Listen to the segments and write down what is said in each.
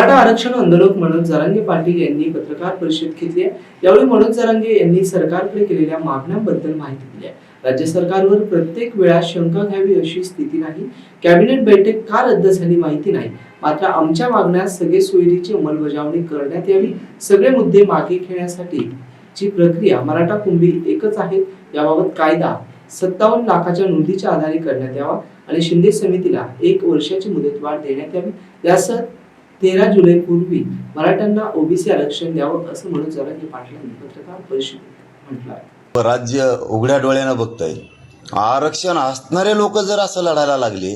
मराठा आरक्षण आंदोलक मनोज जरांगे पाटील यांनी पत्रकार परिषद घेतली आहे. यावेळी मनोज जरांगे यांनी सरकारकडे केलेल्या मागण्यांबद्दल माहिती दिली आहे. राज्य सरकारवर प्रत्येक वेळा शंका घ्यावी अशी स्थिती नाही. कॅबिनेट बैठक का रद्द झाली माहिती नाही. मात्र आमच्या मागण्या सगळे सोयरीची अंमलबजावणी करण्यात यावी. सगळे मुद्दे मागे घेण्यासाठी ची प्रक्रिया मराठा कुंभी एकच आहे. याबाबत कायदा सत्तावन्न लाखाच्या नोंदीच्या आधारे करण्यात यावा आणि शिंदे समितीला एक वर्षाची मुदतवाढ देण्यात यावी. यासह तेरा जुलै पूर्वी मराठ्यांना ओबीसी आरक्षण द्यावं असं म्हणून जरांगे पाटील पत्रकार परिषदेत म्हटलं आहे. राज्य उघड्या डोळ्यानं बघतंय. आरक्षण असणारे लोक जर असं लढायला लागले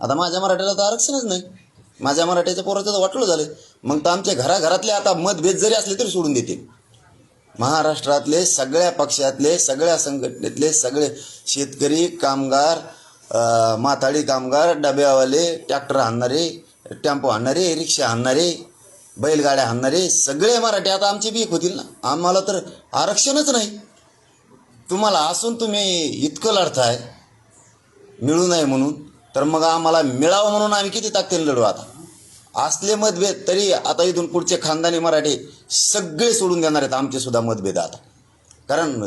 आता माझ्या मराठ्याला तर आरक्षणच नाही. माझ्या मराठ्याच्या पोराचं तर वाटलं झालं. मग तर आमच्या घराघरातले आता मतभेद जरी असले तरी सोडून देतील. महाराष्ट्रातले सगळ्या पक्षातले सगळ्या संघटनेतले सगळे शेतकरी कामगार माथाडी कामगार डब्यावाले ट्रॅक्टर आणणारे टेम्पो आणणारे रिक्षा आणणारे बैलगाड्या आणणारे सगळे मराठी आता आमचे बीक होतील ना. आम्हाला तर आरक्षणच नाही. तुम्हाला असून तुम्ही इतकं लढताय मिळू नये म्हणून. तर मग आम्हाला मिळावं म्हणून आम्ही किती ताकदीने लढू आता? असले मतभेद तरी आता इथून पुढचे खानदानी मराठी सगळे सोडून देणार आहेत. आमचे सुद्धा मतभेद आता. कारण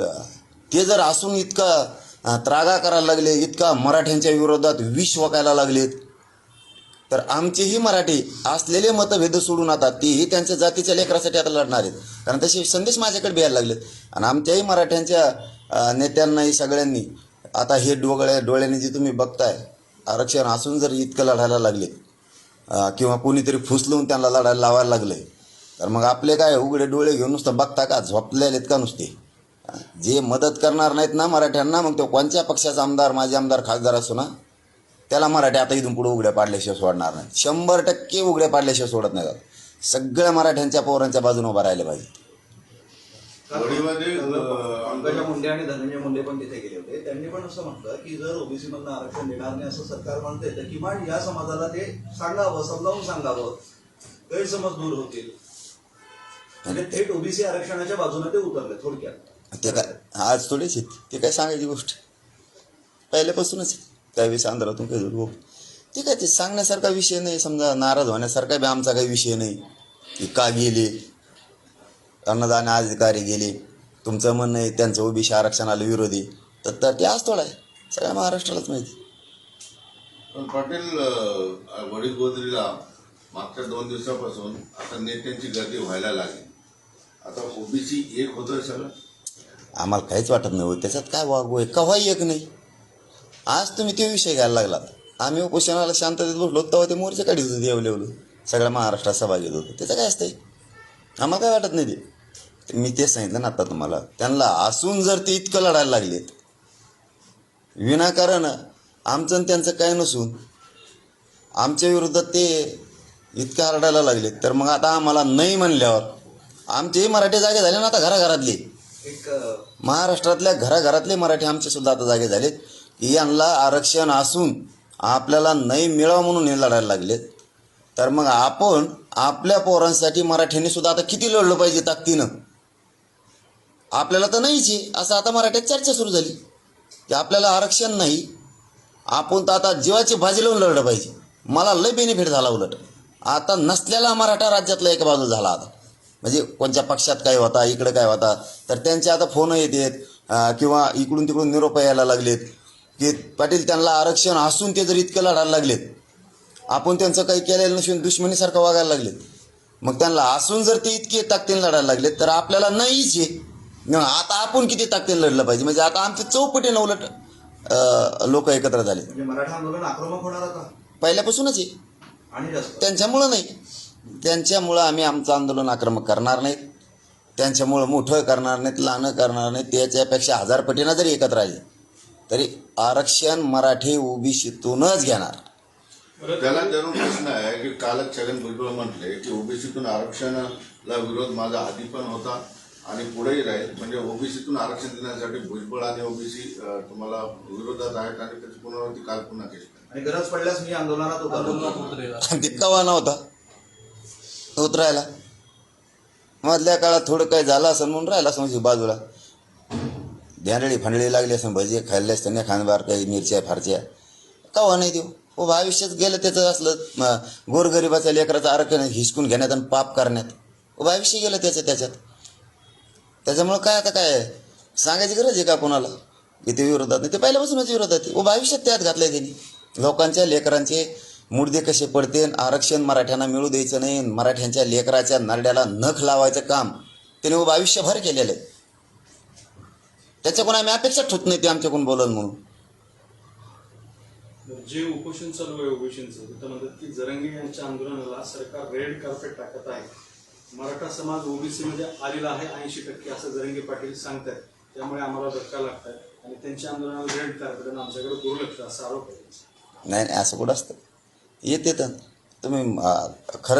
ते जर असून इतका त्रागा करायला लागले इतका मराठ्यांच्या विरोधात विष वकायला लागलेत तर आमचेही मराठी असलेले मतभेद सोडून आता तीही त्यांच्या जातीच्या लेकरासाठी आता लढणार आहेत. कारण तसे संदेश माझ्याकडे द्यायला लागलेत. आणि आमच्याही मराठ्यांच्या नेत्यांनाही सगळ्यांनी आता हे डोगळ्या डोळ्याने जे तुम्ही बघताय आरक्षण असून जर इतकं लढायला लागले किंवा कोणीतरी फुसलून त्यांना लढायला लावायला लागले तर मग आपले काय उघडे डोळे घेऊन नुसतं बघता का? झोपलेलेत का नुसते? जे मदत करणार नाहीत ना मराठ्यांना मग तो कोणत्या पक्षाचा आमदार माझे आमदार खासदार असो ना त्याला मराठी आता इथून पुढे उघड्या पाडल्याशिवाय सोडणार नाही. शंभर टक्के उघड्या पाडल्याशिवाय सोडत नाही जात. सगळ्या मराठ्यांच्या पोरांच्या बाजूने उभा राहिले पाहिजे. पंकजा मुंडे आणि धनंजय मुंडे पण तिथे गेले होते. त्यांनी पण असं म्हटलं की जर ओबीसी मधनं आरक्षण देणार नाही असं सरकार म्हणते तर किमान या समाजाला ते सांगावं समजावून सांगावं. गैरसमज दूर होतील. म्हणजे थेट ओबीसी आरक्षणाच्या बाजूने ते उतरले थोडक्यात. ते काय आज थोडेच आहेत ते काय सांगायची गोष्ट? पहिल्यापासूनच आहे. त्यावेळेस आंध्रातून काही जोड ते काय ते सांगण्यासारखा विषय नाही समजा नाराज होण्यासारखा बी आमचा काही विषय नाही. की का गेले? अन्नदान अधिकारी गेले. तुमचं म्हणणं आहे त्यांचं ओबीसी आरक्षणाला विरोधी. तर तर ते आज थोडा आहे. सगळ्या महाराष्ट्रालाच माहिती. पण पाटील वडील गोदरीला मागच्या दोन दिवसापासून आता नेत्यांची गर्दी व्हायला लागली. आता ओबीसी एक होतोय सगळं. आम्हाला काहीच वाटत नाही हो. त्याच्यात काय वागू आहे? कव्हाही एक नाही. आज तुम्ही ते विषय घ्यायला लागलात. आम्ही उपोषणाला शांततेत बसलो तेव्हा ते मोर्चे काढीत होते येवले सगळ्या महाराष्ट्रात सभा घेत होतो. त्याचं काय असतंय? आम्हाला काय वाटत नाही ते? मी तेच सांगितलं ना आता तुम्हाला. त्यांना असून जर ते इतकं लढायला लागलेत विनाकारण आमचं आणि त्यांचं काय नसून आमच्या विरोधात ते इतकं हरडायला लागलेत. तर मग आता आम्हाला नाही म्हणल्यावर आमचेही मराठी जागे झाले ना आता घराघरातले? महाराष्ट्रातल्या घराघरातले मराठी आमचे सुद्धा आता जागे झालेत. यांना आरक्षण असून आपल्याला नाही मिळावं म्हणून हे लढायला लागलेत. तर मग आपण आपल्या पोरांसाठी मराठ्यांनी सुद्धा आता किती लढलं पाहिजे ताकदीनं? आपल्याला तर नाहीच आहे. असं आता मराठ्यात चर्चा सुरू झाली. की आपल्याला आरक्षण नाही. आपण तर आता जीवाची भाजी लावून लढलं पाहिजे. मला लय बेनिफिट झाला उलट. आता नसलेला मराठा राज्यातला एक बाजू झाला आता. म्हणजे कोणत्या पक्षात काय होता इकडं काय होता तर त्यांचे आता फोन येतात आहेत किंवा इकडून तिकडून निरोप यायला लागलेत. की पाटील त्यांना आरक्षण असून ते जर इतकं लढायला लागलेत आपण त्यांचं काही केलेलं नसून दुश्मनीसारखं वागायला लागलेत. मग त्यांना असून जर ते इतके ताकदीने लढायला लागलेत तर आपल्याला नाहीच आहे. आता आपण किती ताकदीने लढलं पाहिजे? म्हणजे आता आमचे चौपटीनं उलट लोक एकत्र झाले. म्हणजे मराठा आंदोलन आक्रमक होणार आता? पहिल्यापासूनच आहे. त्यांच्यामुळं नाही. त्यांच्यामुळं आम्ही आमचं आंदोलन आक्रमक करणार नाहीत. त्यांच्यामुळं मोठं करणार नाहीत लहानं करणार नाहीत. त्याच्यापेक्षा हजार पटीनं जरी एकत्र आले तरी आरक्षण मराठी ओबीसीतूनच घेणार. त्याला धरून प्रश्न आहे की कालच छगन भुजबळ म्हटले की ओबीसीतून आरक्षणाला विरोध माझा आधी पण होता आणि पुढेही राहील. म्हणजे ओबीसीतून आरक्षण देण्यासाठी भुजबळ आणि ओबीसी तुम्हाला विरोधात आहेत आणि त्याची पुनरावृत्ती काल पुन्हा केली. आणि गरज पडल्यास मी आंदोलनात उतरलो. ते कवा नव्हता? उतरायला. मधल्या काळात थोडं काय झालं असं म्हणून राहिला असं म्हणजे बाजूला. ध्यानळी फांडळी लागली असं भजी खाल्ले असताना खानबार काही मिरच्या फारच्या. कवा हो नाही देऊ? हो भविष्यात गेलं त्याचं असलं म, गोरगरिबाच्या लेकराचं आरक्षण हिसकून घेण्यात आणि पाप करण्यात. हो भविष्य गेलं त्याचं त्याच्यात. त्याच्यामुळं काय आता काय? सांगायची गरज आहे का कोणाला? की ते विरोधात नाही ते पहिल्यापासूनच विरोधात आहे. हो, व भविष्यात त्यात आहे त्यांनी. लोकांच्या लेकरांचे मुडदे कसे पडते आरक्षण मराठ्यांना मिळू द्यायचं नाही मराठ्यांच्या लेकराच्या नरड्याला नख लावायचं काम. त्याने व आयुष्यभर केलेलं आहे. त्याच्याकडून आम्ही अपेक्षा ठेवत नाही ते आमच्याकडून बोलल म्हणून. जे उपोषण चालू आहे ओबीसीचं तिथं म्हणतात की जरंगे यांच्या आंदोलनाला सरकार रेड कार्पेट टाकत आहे. मराठा समाज ओबीसी मध्ये आलेला आहे ऐंशी टक्के असं जरंगे पाटील सांगतात त्यामुळे आम्हाला धक्का लागतात आणि त्यांच्या आंदोलनाला रेड कार्पेट आणि आमच्याकडे दुर्लक्ष असा आरोप आहे. नाही नाही असं कुठं असतं? येते तर. तुम्ही अं, खरंच